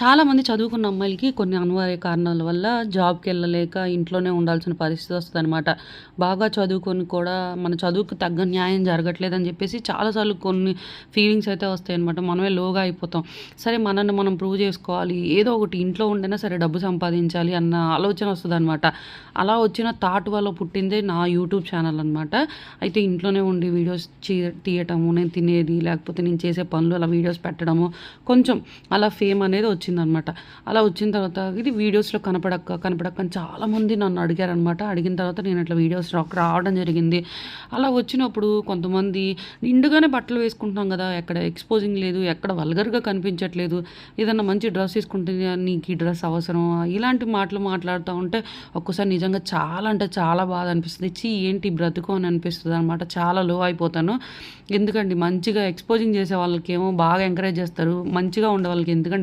చాలామంది చదువుకున్న అమ్మాయిలకి కొన్ని అనివార్య కారణాల వల్ల జాబ్కి వెళ్ళలేక ఇంట్లోనే ఉండాల్సిన పరిస్థితి వస్తదనమాట. బాగా చదువుకొని కూడా మన చదువుకు తగ్గ న్యాయం జరగట్లేదని జెప్పేసి చాలా సార్లు కొన్ని ఫీలింగ్స్ అయితే వస్తాయనమాట. మనమే లోగా అయిపోతాం. సరే మనల్ని మనం ప్రూవ్ జేసుకోవాలి. ఏదో ఒకటి ఇంట్లో ఉండైనా సరే డబ్బు సంపాదించాలి అన్న ఆలోచన వస్తదనమాట. అలా వచ్చిన థాట్ వల్ల పుట్టిందే నా యూట్యూబ్ ఛానల్ అనమాట. అయితే ఇంట్లోనే ఉండి వీడియోస్ చే తీయటము, నేను తినేది, లేకపోతే నేను చేసే పనులు అలా వీడియోస్ పెట్టడము, కొంచెం అలా ఫేమ్ అనేది వచ్చిందనమాట. అలా వచ్చిన తర్వాత ఇది వీడియోస్‌లో కనపడక్క, కనపడక్క అని చాలామంది నన్ను అడిగారనమాట. అడిగిన తర్వాత నేను అట్లా వీడియోస్ రావడం జరిగింది. అలా వచ్చినప్పుడు కొంతమంది నిండుగానే బట్టలు వేసుకుంటున్నాం కదా ఎక్కడ ఎక్స్‌పోజింగ్ లేదు, ఎక్కడ వల్గర్‌గా కనిపించట్లేదు. ఏదన్నా మంచి డ్రెస్ ఏసుకుంటే నీకు ఈ డ్రెస్ అవసరమా? ఇలాంటి మాటలు మాట్లాడుతూ ఉంటే ఒక్కోసారి నిజంగా చాలా అంటే చాలా బాధ అనిపిస్తుంది చీ ఏంటి బ్రతుకు అని అనిపిస్తుంది అనమాట చాలా లో అయిపోతాను. ఎందుకండి మంచిగా ఎక్స్‌పోజింగ్ చేసే వాళ్ళకేమో బాగా ఎంకరేజ్ చేస్తారు. మంచిగా ఉండే వాళ్ళకి ఎందుకంటే